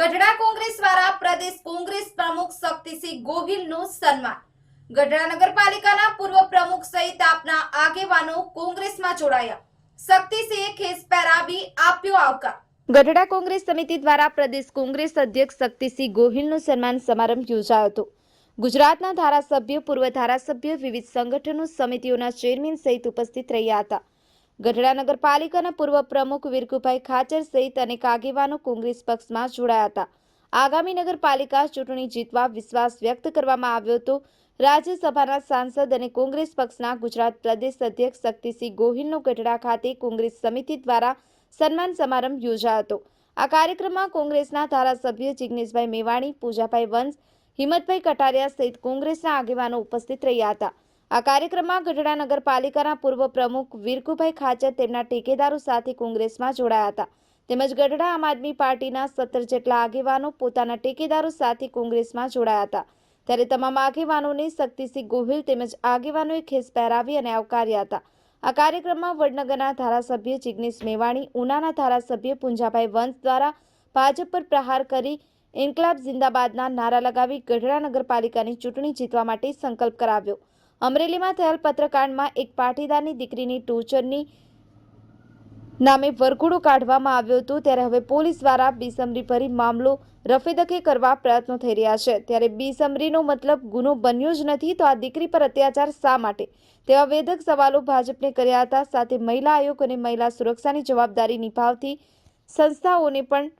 ગઢડા કોંગ્રેસ દ્વારા પ્રદેશ કોંગ્રેસ પ્રમુખ શક્તિસિંહ ગોહિલનું સન્માન. ગઢડા નગરપાલિકાના પૂર્વ પ્રમુખ સહિત આપના આગેવાનો કોંગ્રેસમાં જોડાયા. શક્તિસિંહે ખેસ પહેરાવી આપ્યો આવકાર. ગઢડા કોંગ્રેસ સમિતિ દ્વારા પ્રદેશ કોંગ્રેસ અધ્યક્ષ શક્તિસિંહ ગોહિલનું સન્માન સમારંભ યોજાયો હતો. ગુજરાતના ધારાસભ્ય, પૂર્વ ધારાસભ્ય, વિવિધ સંગઠનો સમિતિઓના ચેરમેન સહિત ઉપસ્થિત રહ્યા હતા. ગઢડા નગરપાલિકાના પૂર્વ પ્રમુખ વિરકુભાઈ ખાચર સહિત અનેક આગેવાનો કોંગ્રેસ પક્ષમાં જોડાયા હતા. આગામી નગરપાલિકા ચૂંટણી જીતવા વિશ્વાસ વ્યક્ત કરવામાં આવ્યો હતો. રાજ્યસભાના સાંસદ અને કોંગ્રેસ પક્ષના ગુજરાત પ્રદેશ અધ્યક્ષ શક્તિસિંહ ગોહિલનો ગઢડા ખાતે કોંગ્રેસ સમિતિ દ્વારા સન્માન સમારંભ યોજાયો હતો. આ કાર્યક્રમમાં કોંગ્રેસના ધારાસભ્ય જિગ્નેશભાઈ મેવાણી, પૂજાભાઈ વંશ, હિંમતભાઈ કટારિયા સહિત કોંગ્રેસના આગેવાનો ઉપસ્થિત રહ્યા હતા. આ કાર્યક્રમમાં ગઢડા નગરપાલિકાના પૂર્વ પ્રમુખ વીરકુભાઈ ખાચર તેમના ટેકેદારો સાથે કોંગ્રેસમાં જોડાયા હતા. તેમજ ગઢડા આમ આદમી પાર્ટીના સત્તર જેટલા આગેવાનો પોતાના ટેકેદારો સાથે કોંગ્રેસમાં જોડાયા હતા. ત્યારે તમામ આગેવાનોને શક્તિસિંહ ગોહિલ તેમજ આગેવાનોએ ખેસ પહેરાવી અને આવકાર્યા હતા. આ કાર્યક્રમમાં વડનગરના ધારાસભ્ય જિગ્નેશ મેવાણી, ઉનાના ધારાસભ્ય પુંજાભાઈ વંશ દ્વારા ભાજપ પર પ્રહાર કરી ઇન્કલાબ જિંદાબાદના નારા લગાવી ગઢડા નગરપાલિકાની ચૂંટણી જીતવા માટે સંકલ્પ કરાવ્યો. અમરેલીમાં થયેલ પત્રકાંડમાં એક પાટીદારની દીકરીની ટોર્ચરની નામે વરઘોડો કાઢવામાં આવ્યો હતો. ત્યારે હવે પોલીસ દ્વારા બીસમરી ભરી મામલો રફેદખે કરવા પ્રયત્નો થઈ રહ્યા છે. ત્યારે બીસમરીનો મતલબ ગુનો બન્યો જ નથી તો આ દીકરી પર અત્યાચાર શા માટે? તેવા વેધક સવાલો ભાજપને કર્યા હતા. સાથે મહિલા આયોગ અને મહિલા સુરક્ષાની જવાબદારી નિભાવતી સંસ્થાઓને પણ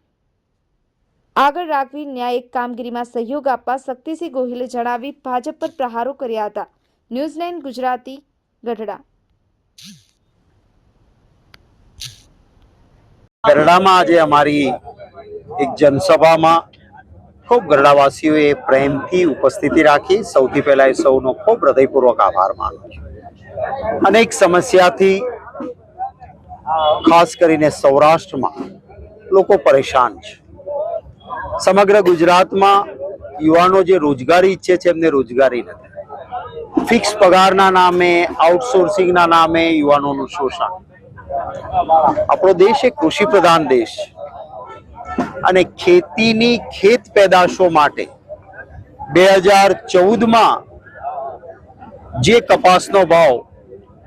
આગળ રાખવી ન્યાયિક કામગીરીમાં સહયોગ આપવા શક્તિસિંહ ગોહિલે જણાવી ભાજપ પર પ્રહારો કર્યા હતા. ન્યૂઝ ગુજરાતી ગઢડા. ગઢડામાં આજે અમારી એક જનસભામાં ખૂબ ગઢડાવાસીઓએ પ્રેમથી ઉપસ્થિતિ રાખી સૌથી પહેલા એ સૌનો ખૂબ હૃદયપૂર્વક આભાર માનું અનેક સમસ્યાથી ખાસ કરીને સૌરાષ્ટ્રમાં લોકો પરેશાન છે. સમગ્ર ગુજરાતમાં યુવાનો જે રોજગારી ઈચ્છે છે એમને રોજગારી નથી. ફિક્સ પગારના નામે, આઉટસોર્સિંગના નામે યુવાનોનું શોષણ. આપણો દેશ એ કૃષિ પ્રધાન દેશ અને ખેતીની ખેત પેદાશો માટે બે હજાર ચૌદમાં જે કપાસનો ભાવ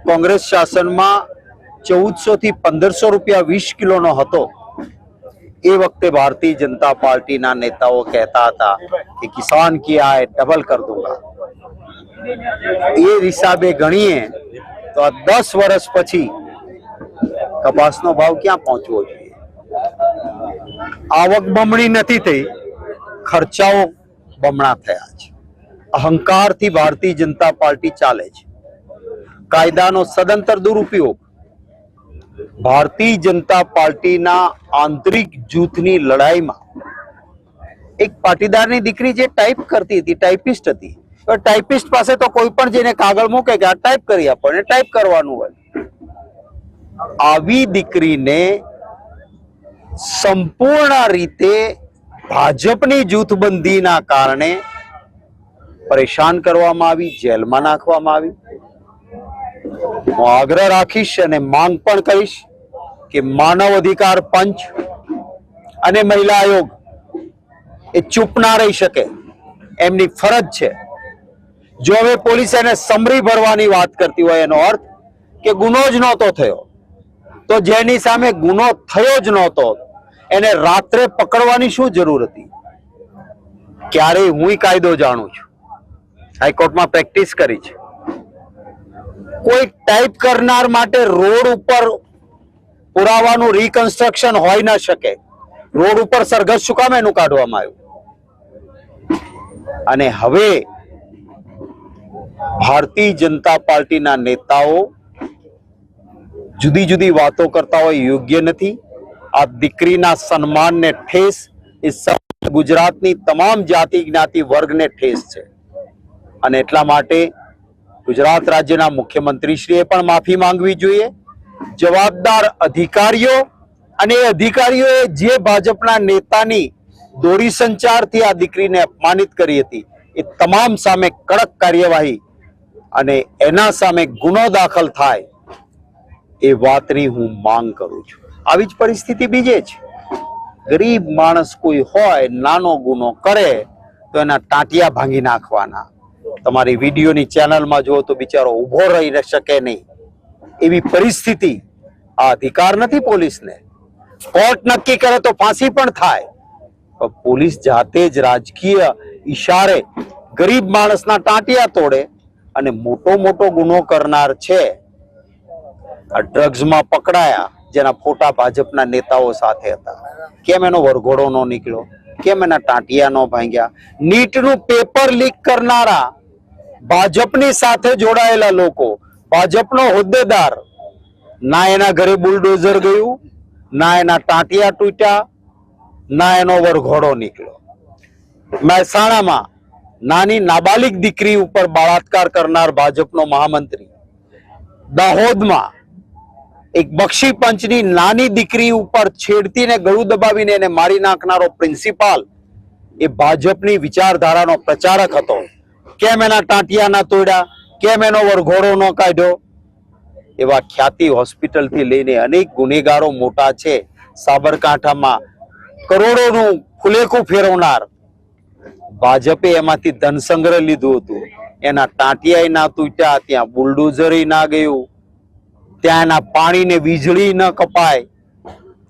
કોંગ્રેસ શાસનમાં ચૌદસો થી પંદરસો રૂપિયા વીસ કિલોનો હતો, એ વખતે ભારતીય જનતા પાર્ટીના નેતાઓ કહેતા હતા કે કિસાન કી આય ડબલ કર દૂંગા. એ હિસાબે ગણીએ તો આ દસ વર્ષ પછી કપાસનો ભાવ ક્યાં પહોંચવો જોઈએ? આવક બમણી નથી થઈ, ખર્ચાઓ બમણા થયા છે. અહંકારથી ભારતીય જનતા પાર્ટી ચાલે છે. કાયદાનો સદંતર દુરુપયોગ ભારતીય જનતા પાર્ટીના આંતરિક જૂથની લડાઈમાં એક પાટીદારની દીકરી જે ટાઈપ કરતી હતી ટાઈપિસ્ટ હતી ટાઈપિસ્ટ પાસે તો કોઈ પણ જેને કાગળ મૂકે કે આ ટાઈપ કરી આપો એને ટાઈપ કરવાનું હોય. આવી દીકરીને સંપૂર્ણ રીતે ભાજપની જૂથબંધીના કારણે પરેશાન કરવામાં આવી, જેલમાં નાખવામાં આવી. હું આગ્રહ રાખીશ અને માંગ પણ કરીશ કે માનવ અધિકાર પંચ અને મહિલા આયોગ એ ચૂપ ના રહી શકે. એમની ફરજ છે. જો હવે પોલીસ એને સમરી ભરવાની વાત કરતી હોય એનો અર્થ કે ગુનો જ નહોતો થયો, તો જેની સામે ગુનો થયો જ નહોતો, એને રાત્રે પકડવાની શું જરૂર હતી? ક્યારેય હું કાયદો જાણું છું. હાઈકોર્ટમાં પ્રેક્ટિસ કરી છે. કોઈ ટાઈપ કરનાર માટે રોડ ઉપર પુરાવાનું રિકન્સ્ટ્રક્શન હોઈ ન શકે. રોડ ઉપર સરઘસ શું કામ એનું કાઢવામાં આવ્યું? અને હવે ભારતીય જનતા પાર્ટીના નેતાઓ જુદી જુદી વાતો કરતા હોય, યોગ્ય નથી. આ દીકરીના સન્માનને ઠેસ એ ગુજરાતની તમામ જાતિ જ્ઞાતિ વર્ગને ઠેસ છે. અને એટલા માટે ગુજરાત રાજ્યના મુખ્યમંત્રીશ્રીએ પણ માફી માંગવી જોઈએ. જવાબદાર અધિકારીઓ અને એ અધિકારીઓએ જે ભાજપના નેતાની દોરી સંચારથી આ દીકરીને અપમાનિત કરી હતી, એ તમામ સામે કડક કાર્યવાહી અને એના સામે ગુનો દાખલ થાય એ વાતની હું માંગ કરું છું. આવી જ પરિસ્થિતિ બીજે છે. ગરીબ માણસ કોઈ હોય, નાનો ગુનો કરે, તો એના ટાંટિયા ભાંગી નાખવાના. તમારી વિડીયોની ચેનલમાં જુઓ તો બિચારો ઊભો રહી શકે નહીં. એવી પરિસ્થિતિ આ અધિકાર નથી પોલીસને. કોર્ટ નક્કી કરે તો ફાંસી પણ થાય. પણ પોલીસ જાતે જ રાજકીય ઈશારે ગરીબ માણસના ટાંટિયા તોડે અને મોટો મોટો ગુનો કરનાર છે. આ ડ્રગ્સમાં પકડાયા, જેના ફોટા ભાજપના નેતાઓ સાથે હતા. કેમ એનો વરઘોડો નો નીકળ્યો? કેમ એના ટાંટિયા નો ભાંગ્યા? નીટનું પેપર લીક કરનારા ભાજપની સાથે જોડાયેલા લોકો, ભાજપનો હોદ્દેદાર, ના એના ઘરે બુલડોઝર ગયું, ના એના ટાંટિયા તૂટ્યા, ના એનો વરઘોડો નીકળ્યો. મહેસાણામાં નાની નાબાલિક દીકરી ઉપર બળાત્કાર કરનાર ભાજપનો મહામંત્રી. દાહોદમાં એક બક્ષી પંચની નાની દીકરી ઉપર છેડતીને ગળું દબાવીને એને મારી નાખનારો પ્રિન્સિપાલ એ ભાજપની વિચારધારાનો પ્રચારક હતો. કેમ એના ટાંટિયા ના તોડ્યા? કેમ એનો વરઘોડો ન કાઢ્યો? એવા ખ્યાતિ હોસ્પિટલથી લઈને અનેક ગુનેગારો મોટા છે સાબરકાંઠામાં. કરોડોનું ફુલેકું ફેરવનાર ભાજપે એમાંથી ધન સંગ્રહ લીધું હતું. એના ટાંટિયા ના તૂટ્યા, ત્યાં બુલડોઝર ના ગયું. ત્યાં એના પાણીને વીજળી ન કપાય.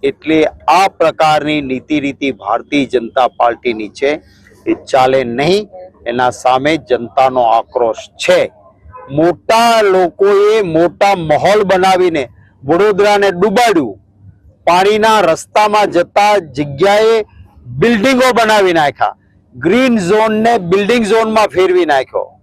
એટલે આ પ્રકારની નીતિ રીતિ ભારતીય જનતા પાર્ટીની છે. એ ચાલે નહીં. એના સામે જનતાનો આક્રોશ છે. મોટા લોકોએ મોટા માહોલ બનાવીને વડોદરાને ડૂબાડ્યું. પાણીના રસ્તામાં જતા જગ્યાએ બિલ્ડિંગો બનાવી નાખ્યા. ગ્રીન ઝોનને બિલ્ડિંગ ઝોનમાં ફેરવી નાખ્યો.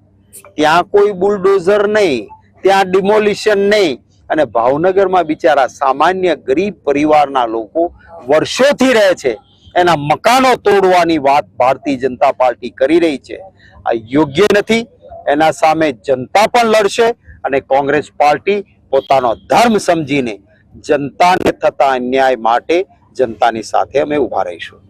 ત્યાં કોઈ બુલડોઝર નહીં, ત્યાં ડિમોલિશન નહીં. અને ભાવનગરમાં બિચારા સામાન્ય ગરીબ પરિવારના લોકો વર્ષોથી રહે છે. એના મકાનો તોડવાની વાત ભારતીય જનતા પાર્ટી કરી રહી છે. આ યોગ્ય નથી. એના સામે જનતા પણ લડશે અને કોંગ્રેસ પાર્ટી પોતાનો ધર્મ સમજીને જનતાને થતા અન્યાય માટે જનતાની સાથે અમે ઊભા રહીશું.